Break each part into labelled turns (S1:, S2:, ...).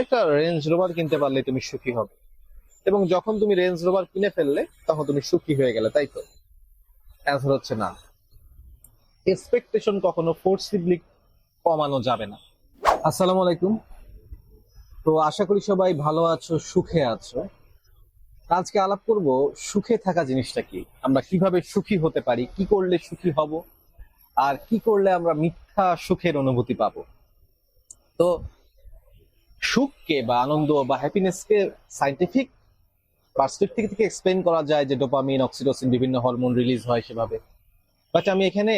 S1: একটা range rover কিনতে পারলে তুমি সুখী হবে। এবং যখন তুমি রেঞ্জ রোভার কিনে ফেললে, তখন তুমি সুখী হয়ে গেলে, তাই তো? অ্যান্সার হচ্ছে না। এক্সপেকটেশন কখনো ফোর্সিবলি কমানো যাবে না। আসসালামু আলাইকুম। তো আশা করি সবাই ভালো আছো, সুখে আছো। আজকে আলাপ করব সুখে থাকা জিনিসটা কি? আমরা কীভাবে সুখী হতে পারি? কি করলে সুখী হব? আর কি করলে আমরা মিথ্যা সুখের অনুভূতি পাবো? তো সুখকে বা আনন্দ বা হ্যাপিনেসকে সাইন্টিফিক পার্সপেক্টিভ থেকে এক্সপ্লেন করা যায় যে ডোপামিন অক্সিটোসিন বিভিন্ন হরমোন রিলিজ হয় সেভাবে। বাট আমি এখানে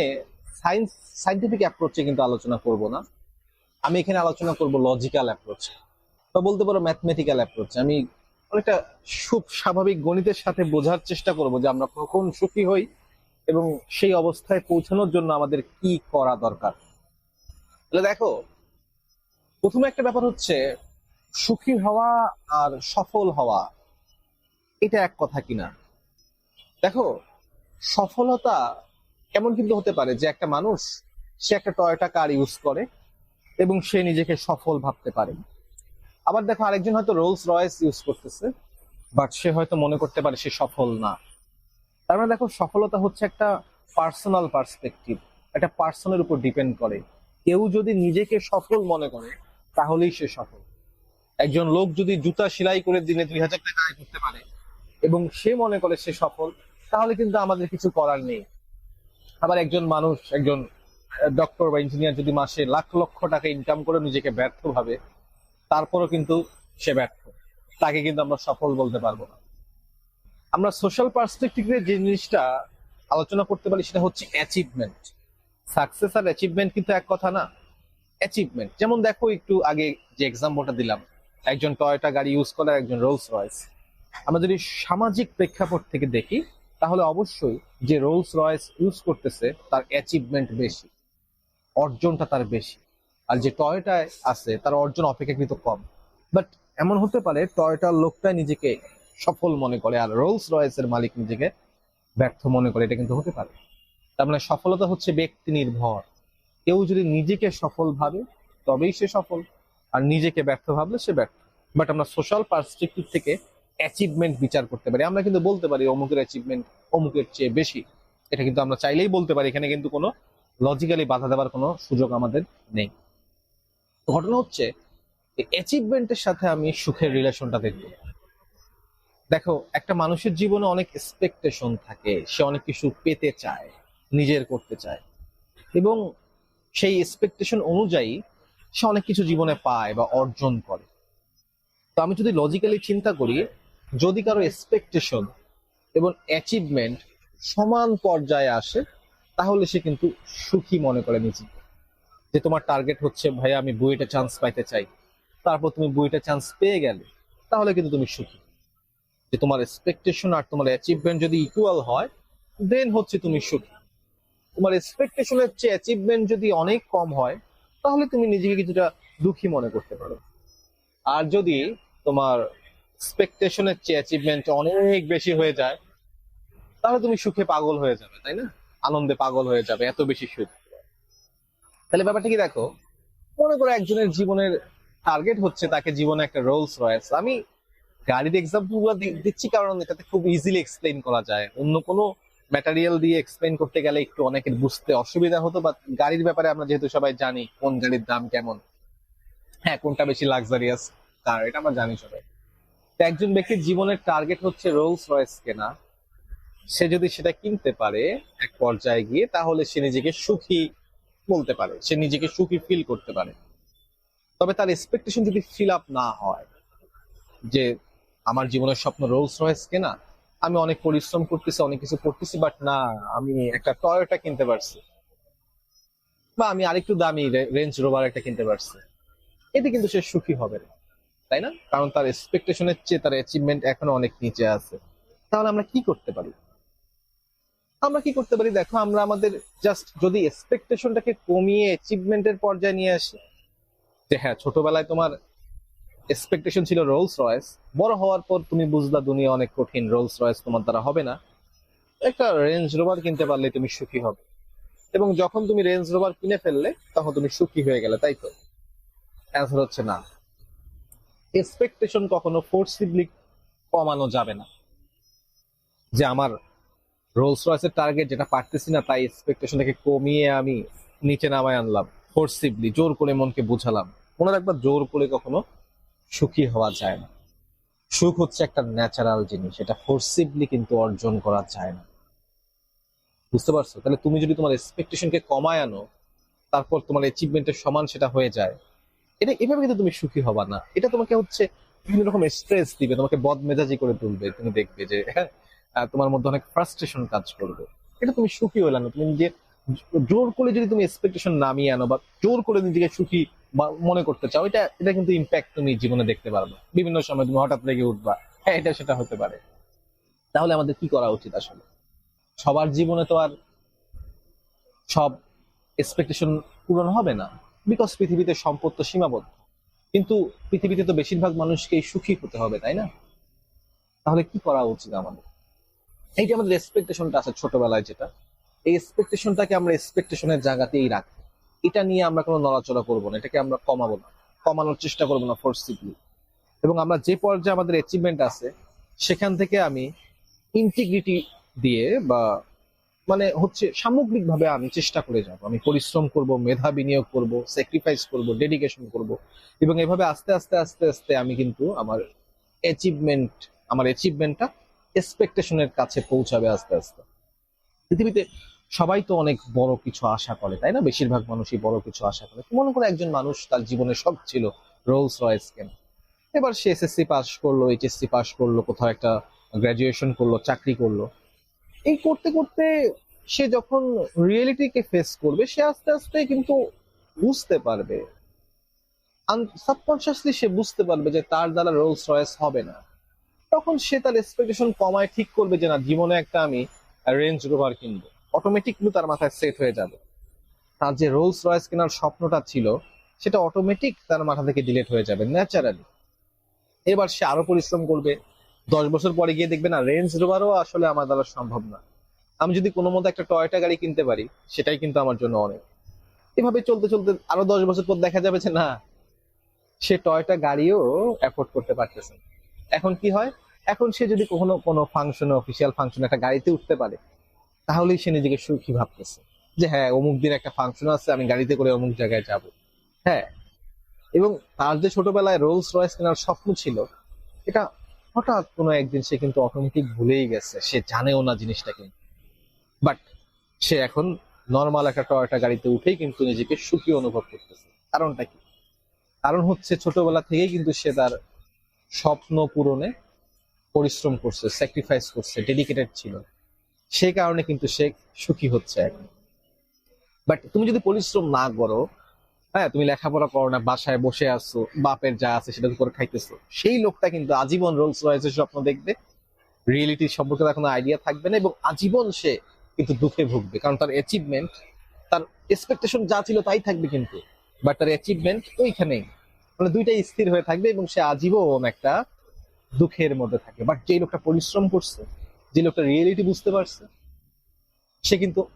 S1: সায়েন্স সাইন্টিফিক অ্যাপ্রোচে কিন্তু আলোচনা করব না। আমি এখানে আলোচনা করব লজিক্যাল অ্যাপ্রোচ বা বলতে পারো ম্যাথমেটিক্যাল অ্যাপ্রোচ আমি অনেকটা সুখ, স্বাভাবিক গণিতের সাথে বোঝার চেষ্টা করব যে আমরা কখন সুখী হই এবং সেই অবস্থায় পৌঁছানোর জন্য আমাদের কি করা দরকার। তাহলে দেখো, প্রথমে একটা ব্যাপার হচ্ছে সুখী হওয়া আর সফল হওয়া, এটা এক কথা কিনা? দেখো, সফলতা এমন কিন্তু হতে পারে যে একটা মানুষ, সে একটা টয়টা কার ইউজ করে এবং সে নিজেকে সফল ভাবতে পারে। আবার দেখো, আরেকজন হয়তো রোলস রয়েস ইউজ করতেছে, বাট সে হয়তো মনে করতে পারে সে সফল না। তার মানে দেখো, সফলতা হচ্ছে একটা পার্সোনাল পার্সপেক্টিভ, একটা পার্সনের উপর ডিপেন্ড করে। কেউ যদি নিজেকে সফল মনে করে, তাহলেই সে সফল। একজন লোক যদি জুতা সেলাই করে দিনে দুই হাজার টাকা আয় করতে পারে এবং সে মনে করে সে সফল, তাহলে কিন্তু আমাদের কিছু করার নেই। আবার একজন মানুষ, একজন ডক্টর বা ইঞ্জিনিয়ার যদি মাসে লাখ লক্ষ টাকা ইনকাম করে নিজেকে ব্যর্থ ভাবে, তারপরও কিন্তু সে ব্যর্থ। তাকে কিন্তু আমরা সফল বলতে পারব না। আমরা সোশ্যাল পার্সপেক্টিভে যে জিনিসটা আলোচনা করতে পারি সেটা হচ্ছে অ্যাচিভমেন্ট সাকসেস আর অ্যাচিভমেন্ট কিন্তু এক কথা না। অ্যাচিভমেন্ট যেমন দেখো একটু আগে যে এক্সাম্পলটা দিলাম। একজন টয়টা গাড়ি ইউজ করে একজন রোলস রয়েস আমরা যদি সামাজিক প্রেক্ষাপট থেকে দেখি, তাহলে অবশ্যই যে রোলস রয়েস ইউজ করতেছে, তার অ্যাচিভমেন্ট বেশি, অর্জনটা তার বেশি। আর যে টয়টায় আছে, তার অর্জন অপেক্ষাকৃত কম। বাট এমন হতে পারে টয়টার লোকটা নিজেকে সফল মনে করে, আর রোলস রয়েসের মালিক নিজেকে ব্যর্থ মনে করে, এটা কিন্তু হতে পারে। তার মানে সফলতা হচ্ছে ব্যক্তি নির্ভর। কেউ যদি নিজেকে সফল ভাবে, তবেই সে সফল। আর নিজেকে ব্যর্থ ভাবলে সে ব্যর্থ। বাট আমরা সোশ্যাল পার্সপেক্টিভ থেকে অ্যাচিভমেন্ট বিচার করতে পারি। আমরা কিন্তু বলতে পারি অমুকের অ্যাচিভমেন্ট অমুকের চেয়ে বেশি। এটা কিন্তু আমরা চাইলেই বলতে পারি। এখানে কিন্তু কোনো লজিক্যালি বাধা দেওয়ার কোনো সুযোগ আমাদের নেই। ঘটনা হচ্ছে অ্যাচিভমেন্টের সাথে আমি সুখের রিলেশনটা দেখব। দেখো, একটা মানুষের জীবনে অনেক এক্সপেকটেশন থাকে। সে অনেক কিছু পেতে চায়, নিজের করতে চায়। এবং সেই এক্সপেকটেশন অনুযায়ী সে অনেক কিছু জীবনে পায় বা অর্জন করে। তো আমি যদি লজিক্যালি চিন্তা করি, যদি কারও এক্সপেকটেশন এবং অ্যাচিভমেন্ট সমান পর্যায়ে আসে, তাহলে সে কিন্তু সুখী মনে করে নিজেকে। যে তোমার টার্গেট হচ্ছে, ভাইয়া, আমি বুয়েটে চান্স পাইতে চাই। তারপর তুমি বুয়েটে চান্স পেয়ে গেলে, তাহলে কিন্তু তুমি সুখী। যে তোমার এক্সপেকটেশন আর তোমার অ্যাচিভমেন্ট যদি ইকুয়াল হয় দেন হচ্ছে তুমি সুখী। তোমার এক্সপেকটেশনের চেয়ে অ্যাচিভমেন্ট যদি অনেক কম হয় তাহলে তুমি নিজেকে কিছুটা দুঃখী মনে করতে পারো। আর যদি তোমার এক্সপেকটেশনের চেয়ে অ্যাচিভমেন্ট অনেক বেশি হয়ে যায়, তাহলে তুমি সুখে পাগল হয়ে যাবে, তাই না? আনন্দে পাগল হয়ে যাবে, এত বেশি সুখ। তাহলে ব্যাপারটা কি দেখো? মনে করো একজনের জীবনের টার্গেট হচ্ছে তাকে জীবনে একটা রোলস রয়েস আমি গাড়ির এক্সাম্পল দিচ্ছি কারণ এটাতে খুব ইজিলি এক্সপ্লেন করা যায়। অন্য কোনো ম্যাটেরিয়াল দিয়ে এক্সপ্লেন করতে গেলে একটু অনেকের বুঝতে অসুবিধা হতো বা গাড়ির ব্যাপারে আমরা যেহেতু সবাই জানি কোন গাড়ির দাম কেমন। হ্যাঁ কোনটা বেশি লাক্সারিয়াস কার? এটা আমরা জানি সবাই। তো একজন ব্যক্তির জীবনের টার্গেট হচ্ছে রোলস রয়েস কেনা। সে যদি সেটা কিনতে পারে এক পর্যায়ে গিয়ে, তাহলে সে নিজেকে সুখী বলতে পারে। সে নিজেকে সুখী ফিল করতে পারে। তবে তার এক্সপেকটেশন যদি ফিল আপ না হয় যে আমার জীবনের স্বপ্ন রোলস রয়েস কেনা আমি অনেক পরিশ্রম করতেছি, অনেক কিছু করতেছি বাট না, আমি একটা টয়োটা কিনতে পারছি। বা আমি আরেকটু দামি রেঞ্জ রোভার একটা কিনতে পারছি। এতে কিন্তু সে সুখী হবে না, তাই না? কারণ তার এক্সপেকটেশনের চেয়ে তার অ্যাচিভমেন্ট এখনও অনেক নিচে আছে। তাহলে আমরা কি করতে পারি? আমরা কি করতে পারি? দেখো, আমরা আমাদের জাস্ট যদি এক্সপেকটেশনটাকে কমিয়ে অ্যাচিভমেন্টের পর্যায়ে নিয়ে আসি, যে হ্যাঁ ছোটবেলায় তোমার এক্সপেকটেশন ছিল রোলস রয়েস বড় হওয়ার পর তুমি বুঝলা দুনিয়া অনেক কঠিন রোলস রয়েস তোমার দ্বারা হবে না। একটা রেঞ্জ রোভার কিনতে পারলে তুমি সুখী হবে। এবং যখন তুমি রেঞ্জ রোভার কিনে ফেললে, তখন তুমি সুখী হয়ে গেলে, তাই তো? অ্যান্সার হচ্ছে না। এক্সপেকটেশন কখনো ফোর্সিবলি কমানো যাবে না। যে আমার রোলস রয়েসের টার্গেট যেটা পারতেছি না, তাই এক্সপেকটেশনটাকে কমিয়ে আমি নিচে নামায় আনলাম। ফোর্সিবলি জোর করে মনকে বুঝালাম। মনে রাখবা, জোর করে কখনো সুখী হওয়া যায় না। সুখ হচ্ছে একটা ন্যাচারাল জিনিস, এটা ফোর্সিবলি কিন্তু অর্জন করা যায় না। বুঝতে পারছ? তাহলে তুমি যদি তোমার এক্সপেকটেশনকে কমায় আনো, তারপর তোমার অ্যাচিভমেন্টের সমান সেটা হয়ে যায়। এটা এভাবে কিন্তু তুমি সুখী হবা না। এটা তোমাকে হচ্ছে বিভিন্ন রকম স্ট্রেস দিবে, তোমাকে বদমেজাজি করে তুলবে। তুমি দেখবে যে হ্যাঁ তোমার মধ্যে অনেক ফ্রাস্ট্রেশন কাজ করবে। এটা তুমি সুখী হইলে না। তুমি নিজে জোর করে যদি তুমি এক্সপেকটেশন নামিয়ে আনো বা জোর করে নিজেকে সুখী মনে করতে চাও, এটা এটা কিন্তু ইম্প্যাক্ট তুমি জীবনে দেখতে পারবে। বিভিন্ন সময় তুমি হঠাৎ রেগে উঠবা। হ্যাঁ এটা সেটা হতে পারে। তাহলে আমাদের কি করা উচিত আসলে? সবার জীবনে তো আর সব এক্সপেকটেশন পূরণ হবে না। বিকজ পৃথিবীতে সম্পদ তো সীমাবদ্ধ। কিন্তু পৃথিবীতে তো বেশিরভাগ মানুষকেই সুখী হতে হবে, তাই না? তাহলে কি করা উচিত আমাদের? এই যে আমাদের এক্সপেকটেশনটা আছে ছোটবেলায় যেটা, এই এক্সপেকটেশনটাকে আমরা এক্সপেকটেশনের জায়গাতেই রাখি এটা নিয়ে আমরা কোনো নড়াচড়া করব না, এটাকে আমরা কমাবো না। কমানোর চেষ্টা করব না ফোর্সিবলি এবং আমরা যে পর্যায়ে আমাদের অ্যাচিভমেন্ট আছে, সেখান থেকে আমি ইন্টিগ্রিটি দিয়ে বা মানে হচ্ছে সামগ্রিকভাবে আমি চেষ্টা করে যাব। আমি পরিশ্রম করব, মেধা বিনিয়োগ করব স্যাক্রিফাইস করব ডেডিকেশন করব। এবং এভাবে আস্তে আস্তে আস্তে আস্তে আমি কিন্তু আমার অ্যাচিভমেন্ট আমার অ্যাচিভমেন্টটা এক্সপেকটেশনের কাছে পৌঁছাবে আস্তে আস্তে। পৃথিবীতে সবাই তো অনেক বড় কিছু আশা করে, তাই না? বেশিরভাগ মানুষই বড় কিছু আশা করে। মনে করে একজন মানুষ তার জীবনে সব ছিল রোলস রয়েস কেন। এবার সে এসএসসি পাস করল এইচএসসি পাস করল, কোথাও একটা গ্রাজুয়েশন করল, চাকরি করল। এই করতে করতে সে যখন রিয়েলিটিকে ফেস করবে, সে আস্তে আস্তে কিন্তু বুঝতে পারবে। সাবকনসিয়াসলি সে বুঝতে পারবে যে তার দ্বারা রোলস রয়েস হবে না। তখন সে তার এক্সপেকটেশন কমায়, ঠিক করবে যে না, জীবনে একটা আমি রেঞ্জ রোভার কিনবো। অটোমেটিক কিন্তু তার মাথায় সেট হয়ে যাবে। তার যে রোলস রয়েস কেনার স্বপ্নটা ছিল, সেটা অটোমেটিক তার মাথা থেকে ডিলেট হয়ে যাবে ন্যাচারালি এবার সে আরও পরিশ্রম করবে। দশ বছর পরে গিয়ে দেখবে, না রেঞ্জ রোভারও আসলে আমার দ্বারা সম্ভব না। আমি যদি কোনো মতো একটা টয়টা গাড়ি কিনতে পারি, সেটাই কিন্তু আমার জন্য অনেক। এভাবে চলতে চলতে আরও দশ বছর পর দেখা যাবে যে, না, সে টয়টা গাড়িও অ্যাফোর্ড করতে পারতেছে এখন কি হয়? এখন সে যদি কখনো কোনো ফাংশনে অফিসিয়াল ফাংশনে একটা গাড়িতে উঠতে পারে তাহলেই সে নিজেকে সুখী ভাবতেছে। যে হ্যাঁ অমুক দিন একটা ফাংশন আছে, আমি গাড়িতে করে অমুক জায়গায় যাব। হ্যাঁ এবং তার যে ছোটবেলায় রোলস রয়েস কেনার স্বপ্ন ছিল, এটা হঠাৎ কোনো একদিন সে কিন্তু অটোমেটিক ভুলেই গেছে। সে জানেও না জিনিসটা কিন্তু। বাট সে এখন নর্মাল একটা টয়টা গাড়িতে উঠেই কিন্তু নিজেকে সুখী অনুভব করতেছে। কারণটা কি? কারণ হচ্ছে ছোটবেলা থেকেই কিন্তু সে তার স্বপ্ন পূরণে পরিশ্রম করছে স্যাক্রিফাইস করছে ডেডিকেটেড ছিল। সেই কারণে কিন্তু সে সুখী হচ্ছে এখন। বাট তুমি যদি পরিশ্রম না করো হ্যাঁ তুমি লেখাপড়া করো না, বাসায় বসে আছো, বাপের যা আছে সেটা করে খাইতেছো, সেই লোকটা কিন্তু আজীবন রোলস রয়েসের স্বপ্ন দেখবে রিয়েলিটি সম্পর্কে তার কোনো আইডিয়া থাকবে না এবং আজীবন সে কিন্তু দুঃখে ভুগবে। কারণ তার অ্যাচিভমেন্ট তার এক্সপেকটেশন যা ছিল তাই থাকবে কিন্তু বাট তার অ্যাচিভমেন্ট ওইখানেই। মানে দুইটাই স্থির হয়ে থাকবে এবং সে আজীবন একটা দুঃখের মধ্যে থাকে বাট যে লোকটা পরিশ্রম করছে যে লোকটা রিয়েলিটি বুঝতে পারছে, সে কিন্তু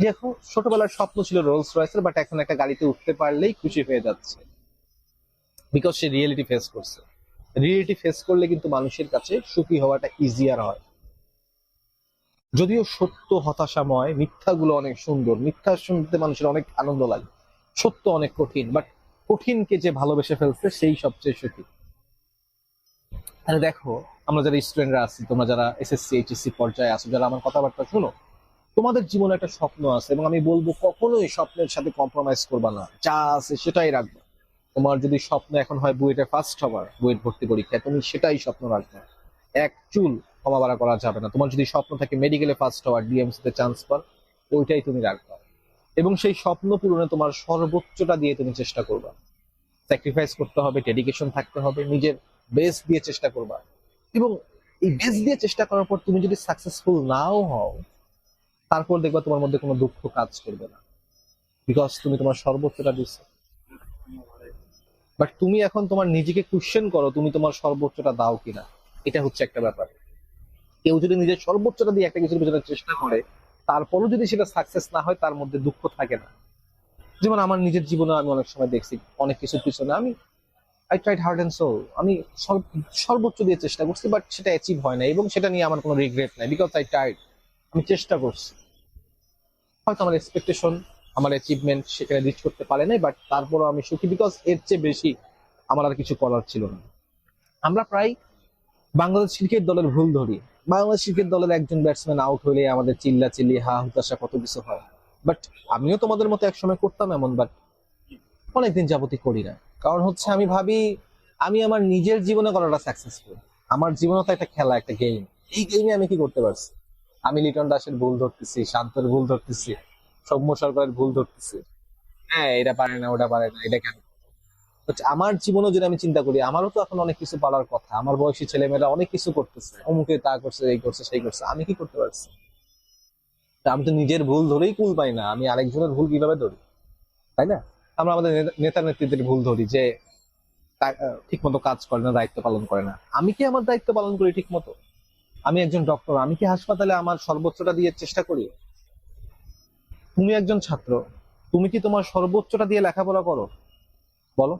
S1: দেখো, ছোটবেলার স্বপ্ন ছিল রোলস রয়েসের বাট এখন একটা গাড়িতে উঠতে পারলেই খুশি হয়ে যাচ্ছে। বিকজ সে রিয়েলিটি ফেস করছে। রিয়েলিটি ফেস করলে কিন্তু মানুষের কাছে সুখী হওয়াটা ইজিয়ার হয়। যদিও সত্য হতাশাময়, মিথ্যাগুলো অনেক সুন্দর, মিথ্যা শুনতে মানুষের অনেক আনন্দ লাগে। সত্য অনেক কঠিন বাট কঠিনকে যে ভালোবেসে ফেলছে, সেই সবচেয়ে সুখী। তাহলে দেখো, আমরা যারা স্টুডেন্টরা আছি, তোমরা যারা এসএসসি এইচএসসি পর্যায়ে আছো, যারা আমার কথাবার্তা শুনো, তোমাদের জীবনে একটা স্বপ্ন আছে এবং আমি বলব কখনোই স্বপ্নের সাথে কম্প্রোমাইজ করবা না। যা আছে সেটাই রাখবে। তোমার যদি স্বপ্ন এখন হয় বুয়েটে ফার্স্ট হবার, বুয়েট ভর্তি পরীক্ষায় তুমি সেটাই স্বপ্ন রাখবে। এক চুল বাড়া করা যাবে না। তোমার যদি স্বপ্ন থাকে মেডিকেলে ফার্স্ট হওয়ার ডিএমসি তে চান্স পার ওইটাই তুমি রাখবা। এবং সেই স্বপ্ন পূরণে তোমার সর্বোচ্চটা দিয়ে তুমি চেষ্টা করবা। স্যাক্রিফাইস করতে হবে ডেডিকেশন থাকতে হবে, নিজের বেস্ট দিয়ে চেষ্টা করবা। এবং এই বেস্ট দিয়ে চেষ্টা করার পর তুমি যদি সাকসেসফুল নাও হও, তারপর দেখবা তোমার মধ্যে কোনো দুঃখ কাজ করবে না। বিকজ তুমি তোমার সর্বোচ্চটা দিচ্ছো। বাট তুমি এখন তোমার নিজেকে কোশ্চেন করো, তুমি তোমার সর্বোচ্চটা দাও কিনা। এটা হচ্ছে একটা ব্যাপার। কেউ যদি নিজের সর্বোচ্চটা দিয়ে একটা কিছুর পেছনে চেষ্টা করে, তারপরও যদি সেটা সাকসেস না হয়, তার মধ্যে দুঃখ থাকে না। যেমন আমার নিজের জীবনে আমি অনেক সময় দেখছি, অনেক কিছুর পিছনে আমি I tried hard and soul আমি সর্ব- সর্বোচ্চ দিয়ে চেষ্টা করছি বাট সেটা অ্যাচিভ হয় না এবং সেটা নিয়ে আমার কোনো রিগ্রেট নাই বিকজ আই ট্রাইড আমি চেষ্টা করছি। হয়তো আমার এক্সপেকটেশন আমার অ্যাচিভমেন্ট সেখানে রিচ করতে পারে নাই বাট তারপরও আমি সুখী বিকজ এর চেয়ে বেশি আমার আর কিছু করার ছিল না। আমরা প্রায় বাংলাদেশ ক্রিকেট দলের ভুল ধরি। বাংলাদেশ ক্রিকেট দলের একজন ব্যাটসম্যান আউট হলে আমাদের চিল্লা চিল্লি হা হুতাশা কত কিছু হয়। বাট আমিও তোমাদের মতো একসময় করতাম এমন বাট অনেকদিন যাবতই করি না। কারণ হচ্ছে আমি ভাবি, আমি আমার নিজের জীবনে করাটা সাকসেসফুল আমার জীবনে তো একটা খেলা, একটা গেম এই গেমে আমি কি করতে পারছি? আমি লিটন দাসের ভুল ধরতেছি, শান্তর ভুল ধরতেছি, সৌম্য সরকারের ভুল ধরতেছি। হ্যাঁ এটা পারে না, ওটা পারে না, এটা কেন? আমার জীবনও যদি আমি চিন্তা করি, আমারও তো এখন অনেক কিছু পারার কথা। আমার বয়সী ছেলেমেয়েরা অনেক কিছু করতেছে। অমুকে তা করছে, এই করছে, সেই করছে। আমি কি করতে পারছি? আমি তো নিজের ভুল ধরেই কুল পাই না। আমি আরেকজনের ভুল কীভাবে ধরি? তাই না? আমরা আমাদের নেতা- নেতা নেত্রীদের ভুল ধরি যে ঠিক মতো কাজ করে না, দায়িত্ব পালন করে না। আমি কি আমার দায়িত্ব পালন করি ঠিক মতো আমি একজন ডক্টর আমি কি হাসপাতালে আমার সর্বোচ্চটা দিয়ে চেষ্টা করি? তুমি একজন ছাত্র, তুমি কি তোমার সর্বোচ্চটা দিয়ে লেখাপড়া করো? বলো।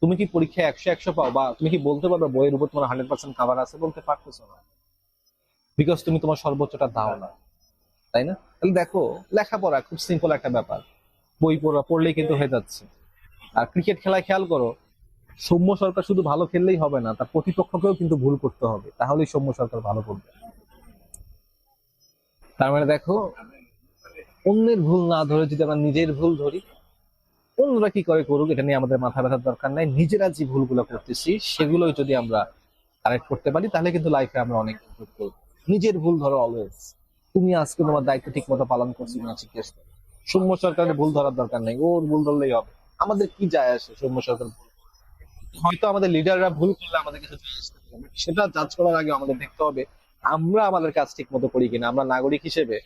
S1: তুমি কি পরীক্ষায় একশো একশো পাও বা তুমি কি বলতে পারবে বইয়ের উপর তোমার হান্ড্রেড পার্সেন্ট খাবার আছে বলতে পারতেছো না? বিকজ তুমি তোমার সর্বোচ্চটা দাও না। তাই না? তাহলে দেখো, লেখাপড়া খুব সিম্পল একটা ব্যাপার। বই পড়া পড়লেই কিন্তু হয়ে। যাচ্ছে। আর ক্রিকেট খেলায় খেয়াল করো সৌম্য সরকার শুধু ভালো খেললেই হবে না তার প্রতিপক্ষকেও কিন্তু ভুল করতে হবে। তাহলেই সৌম্য সরকার ভালো করবে। তার মানে দেখো অন্যের ভুল না ধরে যদি আমরা নিজের ভুল ধরি অন্যরা কি করে করুক এটা নিয়ে আমাদের মাথা ব্যথার দরকার নাই। নিজেরা যে ভুলগুলো করতেছি সেগুলোই যদি আমরা কারেক্ট করতে পারি তাহলে কিন্তু লাইফে আমরা অনেক ইমপ্রুভ করব। নিজের ভুল ধরো অলওয়েজ তুমি আজকে তোমার দায়িত্ব ঠিক মতো পালন করছ না জিজ্ঞেস করো সৌম্য সরকারের ভুল ধরার দরকার নেই, ওর ভুল ধরলেই হবে। আমাদের কি যায় আসে সৌম্য সরকার হয়তো আমাদের লিডাররা ভুল করলে আমাদের কিছু না। সেটা জাজ করার আগে আমাদের দেখতে হবে, আমরা আমাদের কাজ ঠিক মতো করি কিনা। আমরা নাগরিক হিসেবে,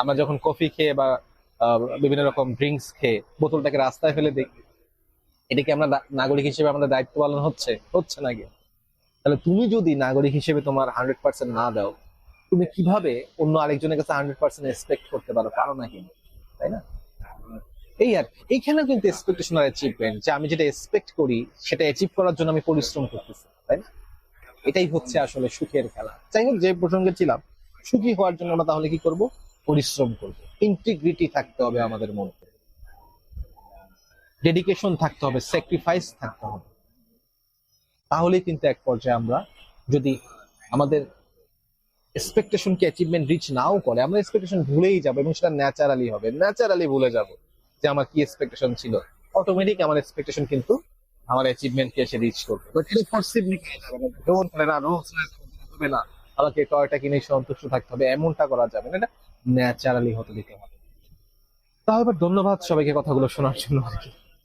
S1: আমরা যখন কফি খেয়ে বা বিভিন্ন রকম ড্রিঙ্কস খেয়ে বোতলটাকে রাস্তায় ফেলে দিই, এটা কি আমরা নাগরিক হিসেবে আমাদের দায়িত্ব পালন হচ্ছে? হচ্ছে নাকি তাহলে তুমি যদি নাগরিক হিসেবে তোমার হান্ড্রেড পার্সেন্ট না দাও, তুমি কীভাবে অন্য আরেকজনের কাছে হান্ড্রেড পার্সেন্ট এক্সপেক্ট করতে পারো? পারো না কিন্তু না এই আর। এইখানে কিন্তু এক্সপেকটেশন আর অ্যাচিভমেন্ট যে আমি যেটা এক্সপেক্ট করি, সেটা অ্যাচিভ করার জন্য আমি পরিশ্রম করতেছি, তাই না? এটাই হচ্ছে আসলে সুখের খেলা। যাই হোক, যে প্রসঙ্গে ছিলাম, সুখী হওয়ার জন্য আমরা তাহলে কি করব? পরিশ্রম করব। ইন্টিগ্রিটি থাকতে হবে আমাদের মধ্যে ডেডিকেশন থাকতে হবে স্যাক্রিফাইস থাকতে হবে। তাহলেই কিন্তু এক পর্যায়ে আমরা যদি আমাদের এক্সপেকটেশনকে অ্যাচিভমেন্ট রিচ নাও করে, আমরা এক্সপেকটেশন ভুলেই যাব এবং সেটা ন্যাচারালি হবে। ন্যাচারালি ভুলে যাব। যে আমার কি এক্সপেকটেশন ছিল। অটোমেটিক আমার এক্সপেকটেশন কিন্তু আমার অ্যাচিভমেন্টকে এসে রিচ করবে। বাট এটা ফোর্সিবলি করা যাবে না ডোন্ট করে না রোজ হবে না আমাকে টয়টা কিনে সন্তুষ্ট থাকতে হবে, এমনটা করা যাবে না, এটা ন্যাচারালি হতে দিতে হবে। তাহলে ধন্যবাদ সবাইকে কথাগুলো শোনার জন্য। কি